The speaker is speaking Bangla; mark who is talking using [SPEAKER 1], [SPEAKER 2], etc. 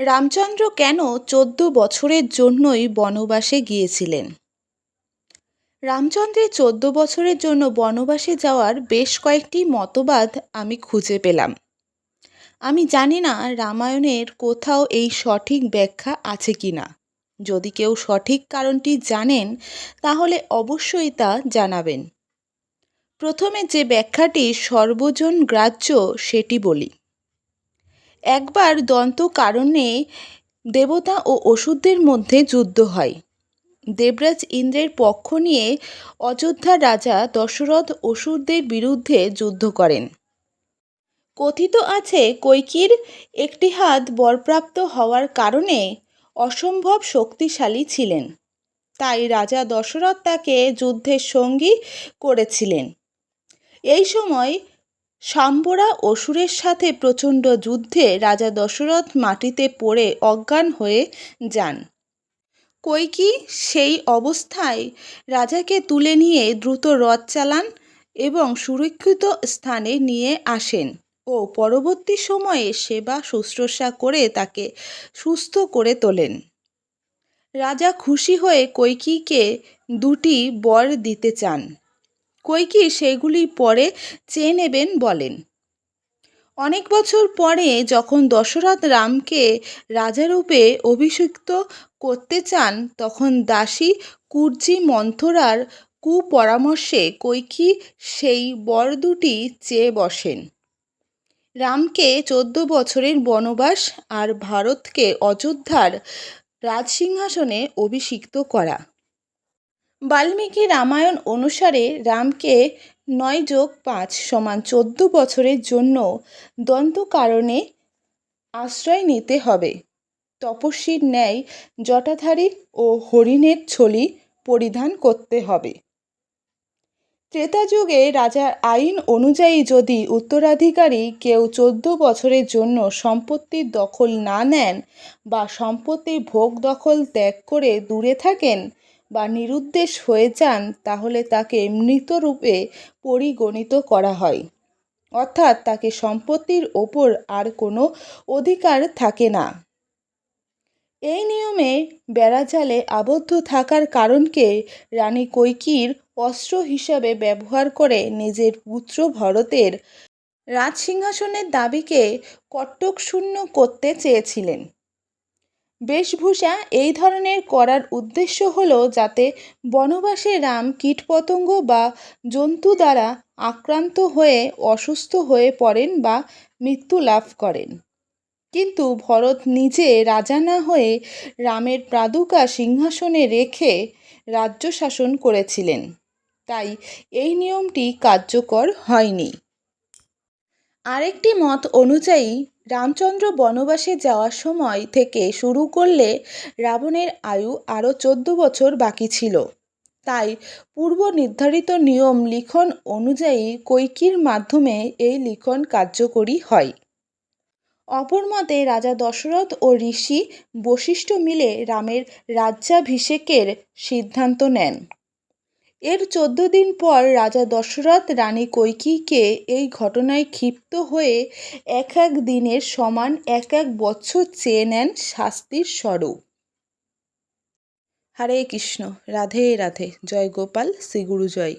[SPEAKER 1] রামচন্দ্র কেন চোদ্দ বছরের জন্যই বনবাসে গিয়েছিলেন? রামচন্দ্রের চোদ্দ বছরের জন্য বনবাসে যাওয়ার বেশ কয়েকটি মতবাদ আমি খুঁজে পেলাম। আমি জানি না রামায়ণের কোথাও এই সঠিক ব্যাখ্যা আছে কি না। যদি কেউ সঠিক কারণটি জানেন, তাহলে অবশ্যই তা জানাবেন। প্রথমে যে ব্যাখ্যাটি সর্বজন গ্রাহ্য, সেটি বলি। একবার দন্ত কারণে দেবতা ও অসুরদের মধ্যে যুদ্ধ হয়। দেবরাজ ইন্দ্রের পক্ষ নিয়ে অযোধ্যার রাজা দশরথ অসুরদের বিরুদ্ধে যুদ্ধ করেন। কথিত আছে কৈকির একটি হাত বরপ্রাপ্ত হওয়ার কারণে অসম্ভব শক্তিশালী ছিলেন। তাই রাজা দশরথ তাকে যুদ্ধের সঙ্গী করেছিলেন। এই সময় সাম্বরা অসুরের সাথে প্রচণ্ড যুদ্ধে রাজা দশরথ মাটিতে পড়ে অজ্ঞান হয়ে যান। কৈকি সেই অবস্থায় রাজাকে তুলে নিয়ে দ্রুত রথ চালান এবং সুরক্ষিত স্থানে নিয়ে আসেন ও পরবর্তী সময়ে সেবা শুশ্রূষা করে তাকে সুস্থ করে তোলেন। রাজা খুশি হয়ে কৈকিকে দুটি বর দিতে চান। কৈকি সেগুলি পরে চেয়ে নেবেন বলেন। অনেক বছর পরে যখন দশরথ রামকে রাজারূপে অভিষিক্ত করতে চান, তখন দাসী কুর্জি মন্থরার কুপরামর্শে কৈকি সেই বর দুটি চেয়ে বসেন। রামকে চোদ্দ বছরের বনবাস আর ভারতকে অযোধ্যার রাজসিংহাসনে অভিষিক্ত করা। বাল্মীকি রামায়ণ অনুসারে রামকে নয় যোগ পাঁচ সমান চোদ্দ বছরের জন্য দন্তকারণে আশ্রয় নিতে হবে। তপস্বীর ন্যায় জটাধারী ও হরিণের ছলি পরিধান করতে হবে। ত্রেতা যুগে রাজার আইন অনুযায়ী যদি উত্তরাধিকারী কেউ চোদ্দ বছরের জন্য সম্পত্তির দখল না নেন বা সম্পত্তির ভোগ দখল ত্যাগ করে দূরে থাকেন বা নিরুদ্দেশ হয়ে যান, তাহলে তাকে মৃতরূপে পরিগণিত করা হয়। অর্থাৎ তাকে সম্পত্তির ওপর আর কোনো অধিকার থাকে না। এই নিয়মে বেড়াজালে আবদ্ধ থাকার কারণকে রানী কৈকির অস্ত্র হিসাবে ব্যবহার করে নিজের পুত্র ভরতের রাজসিংহাসনের দাবিকে কট্টকশূন্য করতে চেয়েছিলেন। বেশভূষা এই ধরনের করার উদ্দেশ্য হল যাতে বনবাসে রাম কীটপতঙ্গ বা জন্তু দ্বারা আক্রান্ত হয়ে অসুস্থ হয়ে পড়েন বা মৃত্যু লাভ করেন। কিন্তু ভরত নিজে রাজা না হয়ে রামের প্রাদুকা সিংহাসনে রেখে রাজ্য শাসন করেছিলেন। তাই এই নিয়মটি কার্যকর হয়নি। আরেকটি মত অনুযায়ী রামচন্দ্র বনবাসে যাওয়ার সময় থেকে শুরু করলে রাবণের আয়ু আরও চোদ্দ বছর বাকি ছিল। তাই পূর্ব নির্ধারিত নিয়ম লিখন অনুযায়ী কৈকির মাধ্যমে এই লিখন কার্যকরী হয়। অপর মতে রাজা দশরথ ও ঋষি বশিষ্ঠ মিলে রামের রাজ্যাভিষেকের সিদ্ধান্ত নেন। এর চোদ্দ দিন পর রাজা দশরথ রানী কৈকিকে এই ঘটনায় ক্ষিপ্ত হয়ে এক এক দিনের সমান এক এক বছর চেয়ে নেন শাস্তির স্বরূপ। হরে কৃষ্ণ, রাধে রাধে, জয় গোপাল, শ্রী গুরু জয়